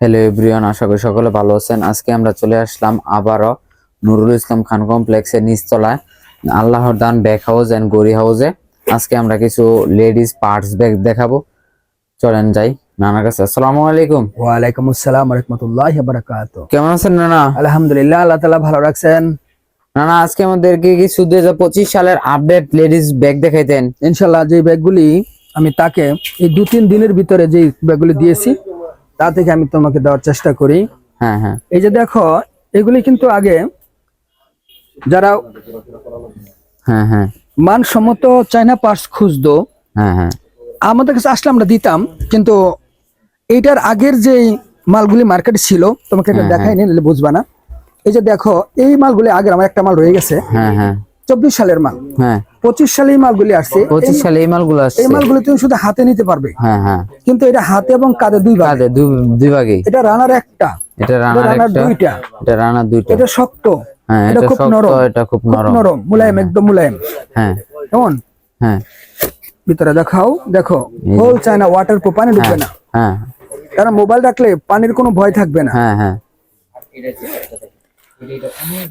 Hello everyone আশা করি সকলে ভালো আছেন। আজকে আমরা চলে আসলাম আবারও নুরুল ইসলাম খান কমপ্লেক্সের নিচতলায় আল্লাহর দান ব্যাগ হাউস এন্ড গড়ি হাউসে আজকে আমরা কিছু লেডিস পার্টস ব্যাগ দেখাবো। চলেন যাই নানার কাছে। আসসালামু আলাইকুম। ওয়ালাইকুম আসসালাম রহমতুল্লাহ বারাকাত কেমন আছেন নানা? আলহামদুলিল্লাহ আল্লাহ ভালো রাখছেন। নানা আজকে আমাদেরকে কিছু দুই পঁচিশ সালের আপডেট লেডিস ব্যাগ দেখাইতেন। ইনশাল্লাহ যে ব্যাগগুলি আমি তাকে এই দু তিন দিনের ভিতরে যে ব্যাগগুলি দিয়েছি তা থেকে আমি তোমাকে দেওয়ার চেষ্টা করি। হ্যাঁ হ্যাঁ। এই যে দেখো এগুলি কিন্তু আগে যারা হ্যাঁ হ্যাঁ। মানসম্মত চায়না পার্টস খুঁজতো হ্যাঁ হ্যাঁ। আমাদের কাছে আসলে আমরা দিতাম কিন্তু এইটার আগের যে মালগুলি মার্কেটে ছিল তোমাকে এটা হ্যাঁ, দেখাই নিলে বুঝবা না। এই যে দেখো এই মালগুলি আগের আমার একটা মাল রয়ে গেছে। হ্যাঁ হ্যাঁ। চব্বিশ সালের মাল। হ্যাঁ। পঁচিশ সালে এই মালগুলি আসছে। পঁচিশ সালে এই মালগুলো আসছে। এই মালগুলি তুমি শুধু হাতে নিতে পারবে। হ্যাঁ হ্যাঁ। কিন্তু এটা হাতে এবং কাঁধে দুই ভাগে। দুই- ভাগে এটা রানার একটা। এটা রানার দুইটা। এটা রানার দুইটা। এটা শক্ত। হ্যাঁ এটা খুব নরম। এটা খুব নরম। নরম। মুলায়ম একদম মুলায়ম। হ্যাঁ। কেমন? হ্যাঁ। ভিতরে দেখাও। দেখো হোল চায়না ওয়াটার প্রুফ পানি ঢুকবে না। হ্যাঁ। কারণ মোবাইল রাখলে পানির কোনো ভয় থাকবে না। হ্যাঁ হ্যাঁ।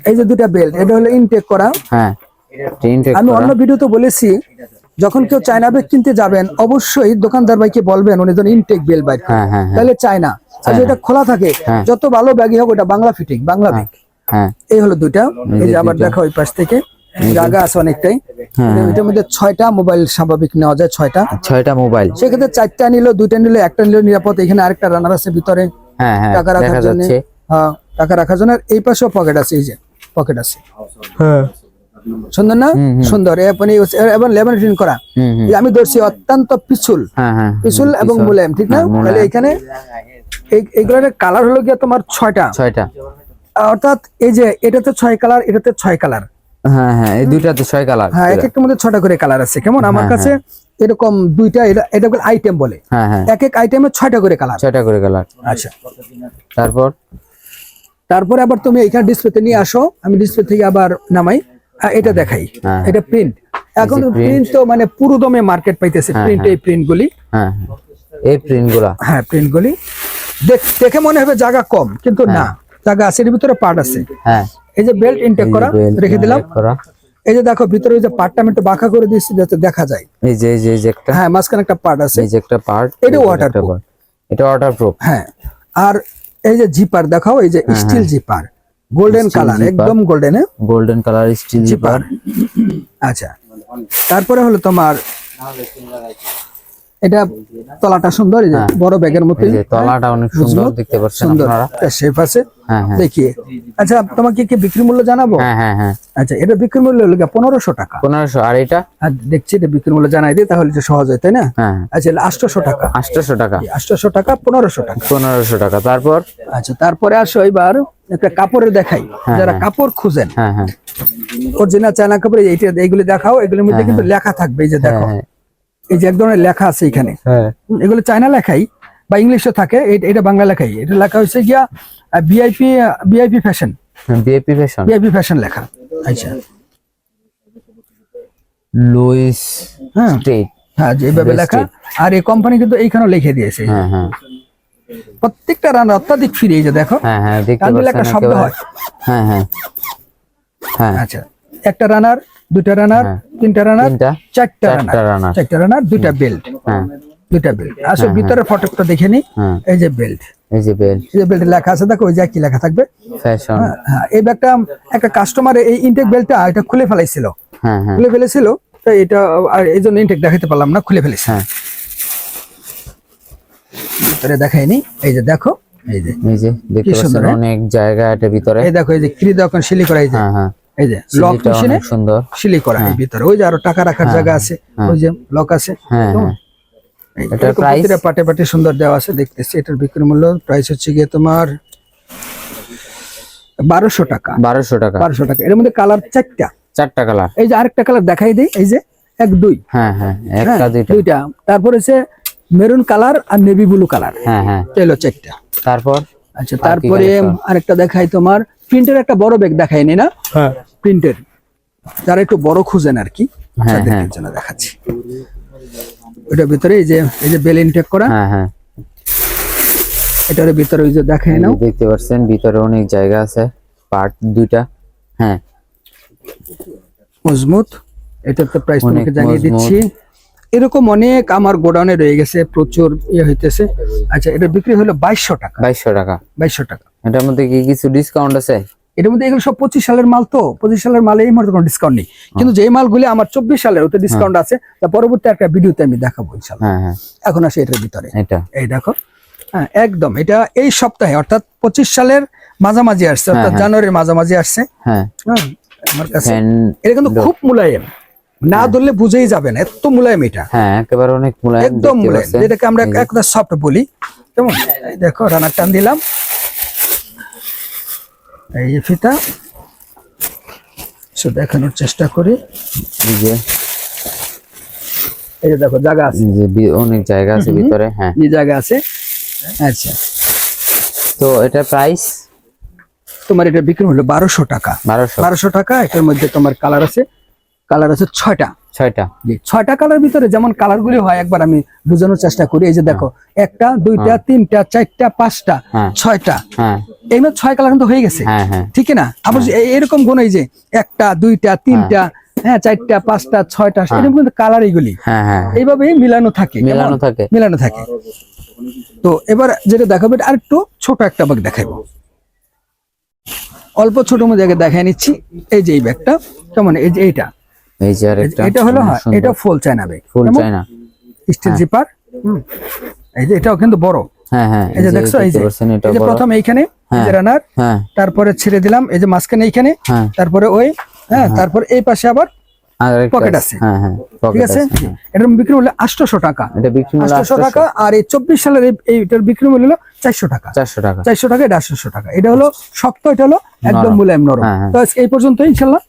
এই যে দুটা বেল্ট এটা হলো ইনটেক করা। হ্যাঁ। আমি। অন্য ভিডিওতে বলেছি যখন কেউ চায়না বেগ কিনতে যাবেন অবশ্যই দোকানদার ভাইকে বলবেন উনি যেন ইনটেক বেল বাইক হ্যাঁ হ্যাঁ হ্যাঁ। তাহলে চায়না আর যেটা খোলা থাকে হ্যাঁ। যত ভালো ব্যাগই হোক ওটা বাংলা ফিটিং বাংলা ব্যাগ হ্যাঁ। এই হলো দুইটা। এই যে আবার। দেখো ওই পাশ থেকে। জায়গা আছে অনেকটাই। হ্যাঁ, এটার মধ্যে ছয়টা মোবাইল স্বাভাবিক নেওয়া যায় ছয়টা। ছয়টা মোবাইল সেক্ষেত্রে চারটা নিল দুইটা নিল একটা নিল নিরাপদ। এখানে আরেকটা রানার আছে ভিতরে। হ্যাঁ হ্যাঁ টাকা রাখার জন্য। হ্যাঁ টাকা রাখার জন্য। আর এই পাশেও পকেট আছে এই যে পকেট আছে। হ্যাঁ। সুন্দর না। সুন্দর। এবং করা। আমি ধরছি অত্যন্ত পিছুল। হ্যাঁ হ্যাঁ পিছুল এবং মুলায়ম ঠিক না? হ্যাঁ, তাহলে এখানে এই- এইগুলোর কালার হলো গিয়ে তোমার ছয়টা। ছয়টা। অর্থাৎ এই যে এটাতে ছয় কালার এটাতে ছয় কালার। হ্যাঁ হ্যাঁ এই দুইটাতে ছয় কালার। হ্যাঁ এক একটার মধ্যে ছটা করে কালার আছে। কেমন? আমার হ্যাঁ, কাছে এরকম দুইটা এটা এটা আইটেম বলে। হ্যাঁ হ্যাঁ। এক এক আইটেমে ছয়টা করে কালার। ছয়টা করে কালার। আচ্ছা। তারপর? তারপরে আবার তুমি এখানে ডিসপ্লেতে নিয়ে আসো। আমি ডিসপ্লে থেকে আবার নামাই। এটা দেখাই। হ্যাঁ। এটা প্রিন্ট এখন প্রিন্ট তো মানে পুরো দমে মার্কেট পাইতেছে হ্যাঁ, প্রিন্ট এই প্রিন্ট গুলি। হ্যাঁ হ্যাঁ। এই প্রিন্টগুলা। হ্যাঁ প্রিন্ট গুলি। দেখ- মনে হবে জায়গা কম কিন্তু না। জায়গা আছে এর ভিতরে পার্ট আছে। হ্যাঁ। এই যে বেল্ট ইনটেক করা রেখে দিলাম। এই যে দেখো ভিতরে ওই যে পার্টটা আমি একটু বাঁকা করে দিয়েছি যাতে দেখা যায়। এই যে এই যে একটা। হ্যাঁ মাঝখানে একটা পার্ট আছে। এই যে একটা পার্ট এটা waterproof। এটা ওয়াটারপ্রুফ হ্যাঁ। আর এই যে জিপার দেখাও এই যে হ্যাঁ, স্টিল জিপার গোল্ডেন কালার একদম golden golden colour steel zipper আচ্ছা। তারপরে হলো তোমার এটা তলাটা সুন্দর এই যে বড় ব্যাগের মতো হ্যাঁ। তলাটা অনেক সুন্দর দেখতে পাচ্ছেন আপনারা। শেপ আছে। হ্যাঁ হ্যাঁ দেখিয়ে। আচ্ছা তোমাকে কি বিক্রি মূল্য জানাব? হ্যাঁ হ্যাঁ হ্যাঁ। আচ্ছা এটা বিক্রি মূল্য হলো পনেরোশো টাকা। পনেরোশো আর এটা? আর দেখছি এটা বিক্রি মূল্য জানাই দিই তাহলে এটা সহজ হয় তাই না? হ্যাঁ। আচ্ছা আটশোশো টাকা। আটশোশো টাকা। আটশোশো টাকা পনেরোশো টাকা। পনেরোশো টাকা তারপর? আচ্ছা তারপরে আসো এবার একটা কাপড়ের দেখাই। যারা কাপড় খুঁজেন। হ্যাঁ হ্যাঁ। অরিজিনাল চায়না কাপড় এইটা এইগুলি দেখাও এগুলোর মধ্যে কিন্তু লেখা থাকবে এই যে দেখো। হ্যাঁ। এই যে এক ধরনের লেখা আছে এখানে। হ্যাঁ। এগুলো চায়না লেখাই বা ইংলিশে থাকে এটা বাংলা লেখাই। এটা লেখা হয়েছে গিয়া ভিআইপি ভিআইপি ফ্যাশন বিএপি ফ্যাশন ভিআইপি ফ্যাশন লেখা। আচ্ছা। লুইস হ্যাঁ। স্ট্রিট হ্যাঁ যেভাবে লেখা। আর এই কোম্পানি কিন্তু এইখানেও লিখে দিয়েছে। হ্যাঁ হ্যাঁ। প্রত্যেকটা রান অত্যাধিক ফ্রি এই যে দেখো। হ্যাঁ হ্যাঁ দেখতে পাচ্ছেন একটা শব্দ হয়। হ্যাঁ হ্যাঁ। হ্যাঁ। আচ্ছা। একটা রানার দুইটা রানার হ্যাঁ। তিনটা রানার চারটা রানার চারটা রানার দুইটা বেল্ট হ্যাঁ। দুইটা বেল্ট আসলে ভিতরে ফটোটা দেখে নি। হ্যাঁ। এই যে বেল্ট এই যে বেল্ট এই যে বেল্ট লেখা আছে দেখো ওই যে কি লেখা থাকবে। ফ্যাশন হ্যাঁ, হ্যাঁ এই ব্যাগটা একটা কাস্টমার এই ইনটেক বেল্টটা এটা খুলে ফেলাইছিল। হ্যাঁ খুলে ফেলেছিল তো এটা আর এই জন্য ইনটেক দেখাতে পারলাম না খুলে ফেলেছি। হ্যাঁ। ভিতরে দেখাইনি এই যে দেখো এই যে। এই যে দেখতে পাচ্ছেন? অনেক জায়গা এটা ভিতরে। এই দেখো এই যে ক্রি দোকান সিলি করা এই যে। হ্যাঁ হ্যাঁ। এই যে লক মেশিনে সুন্দর। সিলি করা এই ভিতরে। ওই যে আরও টাকা রাখার জায়গা আছে। ওই যে লক আছে। হ্যাঁ। হ্যাঁ এরকম price? প্রতিটা পাটে পাটে সুন্দর দেওয়া আছে দেখতেছি। এটার বিক্রি মূল্য প্রাইস হচ্ছে গিয়ে তোমার বারোশো টাকা। বারোশো টাকা। বারোশো টাকা। এর মধ্যে কালার চারটা। চারটা কালার এই যে আরেকটা কালার দেখাই দিই এই যে এক দুই। হ্যাঁ হ্যাঁ হ্যাঁ, একটা দুইটা। দুইটা। তারপর হচ্ছে মেরুন কালার আর নেভি ব্লু কালার হ্যাঁ হ্যাঁ। এলো চারটা। তারপর? আচ্ছা তারপরে আরেকটা দেখাই তোমার। প্রিন্টের একটা বড় ব্যাগ দেখাইনি না হ্যাঁ। প্রিন্টের যারা একটু বড় খুঁজেন আর কি হ্যাঁ, হ্যাঁ। দেখাচ্ছি। ওটার ভিতরে এই যে এই যে বেল ইনটেক করা। হ্যাঁ হ্যাঁ। এটার ভিতরে ওই যে দেখে এই যে নাও। দেখতে পাচ্ছেন ভিতরে অনেক জায়গা আছে পার্ট দুইটা হ্যাঁ। মজবুত। এটার তো প্রাইস তোমাকে জানিয়ে দিচ্ছি। এরকম অনেক আমার গোডাউনে রয়ে গেছে প্রচুর ইয়ে হইতেছে। আচ্ছা এটা বিক্রি হলো বাইশশো টাকা। বাইশশো টাকা। বাইশশো টাকা। এটার মধ্যে কি কিছু ডিসকাউন্ট আছে? এটার মধ্যে এগুলো সব পঁচিশ সালের মাল তো পঁচিশ সালের মালে এই মুহূর্তে কোনো ডিসকাউন্ট নেই। কিন্তু যে মালগুলি আমার চব্বিশ সালের ওতে ডিসকাউন্ট আছে তা পরবর্তী একটা ভিডিওতে আমি দেখাবো ইনশাল্লাহ। হ্যাঁ হ্যাঁ। এখন আসে এটার ভিতরে। এই দেখো। হ্যাঁ একদম। এটা এই সপ্তাহে অর্থাৎ পঁচিশ সালের মাঝামাঝি আসছে অর্থাৎ হ্যাঁ। জানুয়ারির মাঝামাঝি আসছে। হ্যাঁ। হ্যাঁ, আমার কাছে। এটা কিন্তু খুব মুলায়েম। না ধরলে বুঝেই যাবে না এত মুলায়েম এটা। হ্যাঁ একেবারে অনেক মুলায়ম একদম মুলায়েম। যেটাকে আমরা একটা সফট বলি। কেমন? দেখো রানার টান দিলাম। এই যে ফিতা। সো দেখানোর চেষ্টা করি। এই যে এই যে দেখো জায়গা আছে। যে অনেক জায়গা আছে ভিতরে হ্যাঁ। এই জায়গা আছে। আচ্ছা। তো এটা প্রাইস তোমার এটা বিক্রি হলো বারোশো টাকা। বারোশো। বারোশো টাকা এটার মধ্যে তোমার কালার আছে। কালার আছে ছয়টা। ছয়টা। ছয়টা কালার ভিতরে যেমন কালার গুলি হয় একবার আমি বোঝানোর চেষ্টা করি। এই যে দেখো একটা দুইটা তিনটা চারটা পাঁচটা হ্যাঁ। ছয়টা। হ্যাঁ। এগুলো ছয় কালার কিন্তু হয়ে গেছে। হ্যাঁ হ্যাঁ। ঠিক না? আবার এরকম কোন এই যে একটা দুইটা তিনটা হ্যাঁ চারটা পাঁচটা ছয়টা এরকম কিন্তু কালার এইগুলি। হ্যাঁ হ্যাঁ। এইভাবে মিলানো থাকে? মেলানো থাকে। মিলানো থাকে। তো এবার যেটা দেখাবো এটা আরেকটু ছোট একটা ব্যাগ দেখাবো। অল্প ছোট মধ্যে দেখাই নিচ্ছি। এই যে এই ব্যাগটা কেমন? এই যে এইটা। এই যে আরেকটা এটা হলো হ্যাঁ এটা full China bag full China steel zipper এই যে এটাও কিন্তু বড়। হ্যাঁ হ্যাঁ এই যে দেখছ এই যে। প্রথম এইখানে এই রানার হ্যাঁ তারপরে ছেড়ে দিলাম এই যে মাঝখানে এইখানে হ্যাঁ। তারপরে ওই হ্যাঁ তারপর এই পাশে আবার পকেট আছে। হ্যাঁ হ্যাঁ ঠিক আছে? হ্যাঁ। এটার বিক্রি মূল্য টাকা। আটশোশো টাকা আর এই চব্বিশ সালের এইটার বিক্রি মূল্য হলো চারশো টাকা। চারশো টাকা। চারশো টাকা এটা আটশোশো টাকা। এটা হলো শক্ত এটা হলো একদম নরম। নরম। হ্যাঁ, হ্যাঁ। তো এই পর্যন্ত ইনশাল্লাহ।